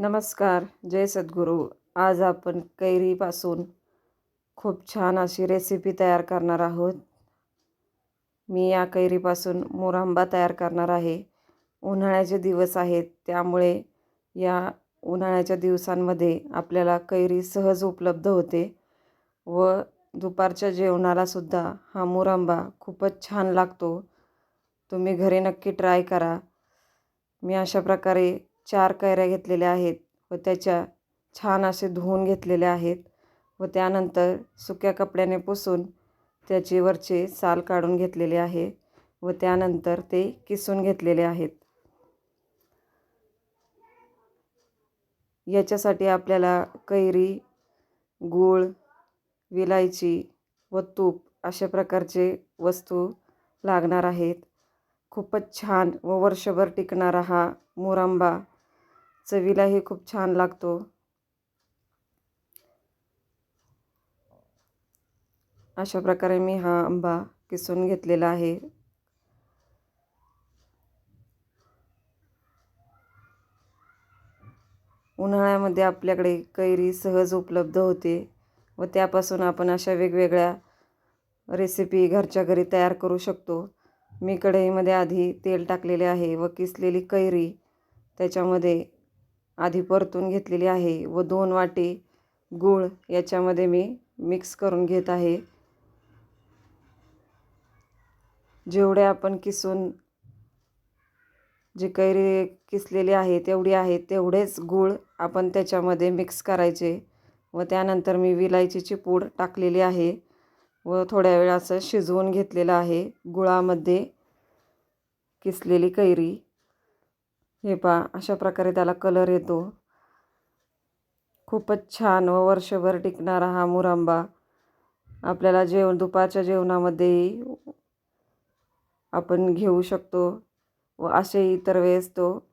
नमस्कार जय सद्गुरू. आज आपण कैरीपासून खूप छान अशी रेसिपी तयार करणार आहोत. मी या कैरीपासून मुरांबा तयार करणार आहे. उन्हाळ्याचे दिवस आहेत त्यामुळे या उन्हाळ्याच्या दिवसांमध्ये आपल्याला कैरी सहज उपलब्ध होते व दुपारच्या जेवणालासुद्धा हा मुरांबा खूपच छान लागतो. तुम्ही घरी नक्की ट्राय करा. मी अशा प्रकारे चार कैऱ्या घेतलेल्या आहेत व त्याच्या छान असे धुवून घेतलेल्या आहेत व त्यानंतर सुक्या कपड्याने पुसून त्याचे वरचे साल काढून घेतलेले आहे व त्यानंतर ते किसून घेतलेले आहेत. याच्यासाठी आपल्याला कैरी गूळ विलायची व तूप अशा प्रकारचे वस्तू लागणार आहेत. खूपच छान व वर्षभर टिकणारा हा मुरांबा चवीलाही खूप छान लागतो. अशा प्रकारे मी हा आंबा किसून घेतलेला आहे. उन्हाळ्यामध्ये आपल्याकडे कैरी सहज उपलब्ध होते व त्यापासून आपण अशा वेगवेगळ्या रेसिपी घरच्या घरी तयार करू शकतो. मी कढईमध्ये आधी तेल टाकलेले आहे व किसलेली कैरी त्याच्यामध्ये आधी परतून घेतलेली आहे व दोन वाटी गूळ याच्यामध्ये मी मिक्स करून घेत आहे. जेवढे आपण किसून जी कैरी किसलेली आहे तेवढी आहे तेवढेच गूळ आपण त्याच्यामध्ये मिक्स करायचे व त्यानंतर मी विलायचीची पूड टाकलेली आहे व थोड्या वेळ असं शिजवून घेतलेलं आहे. गुळामध्ये किसलेली कैरी हे पा अशा प्रकारे त्याला कलर येतो. खूपच छान व वर्षभर टिकणारा हा मुरांबा. आपल्याला जेवण दुपारच्या जेवणामध्येही आपण घेऊ शकतो व असे इतर वेळेस तो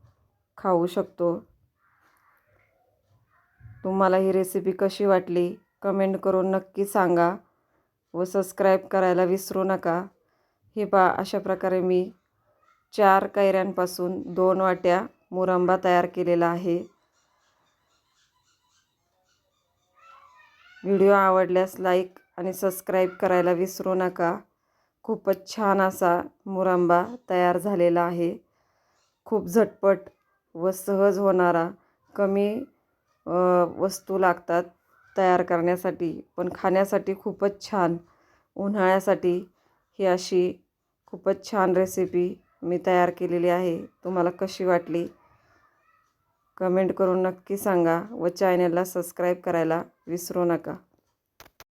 खाऊ शकतो. तुम्हाला ही रेसिपी कशी वाटली? कमेंट करून नक्की सांगा व सबस्क्राईब करायला विसरू नका. हे पा अशा प्रकारे मी चार कैऱ्यांपासून दोन वाट्या मुरंबा तयार केलेला आहे. व्हिडिओ आवडल्यास लाईक आणि सबस्क्राईब करायला विसरू नका. खूपच छान असा मुरंबा तयार झालेला आहे. खूप झटपट व सहज होणारा कमी वस्तू लागतात तयार करण्यासाठी पण खाण्यासाठी खूपच छान उन्हाळ्यासाठी ही अशी खूपच छान रेसिपी मी तयार केलेली आहे. तुम्हाला कशी वाटली? कमेंट करून नक्की सांगा व चॅनलला सबस्क्राईब करायला विसरू नका.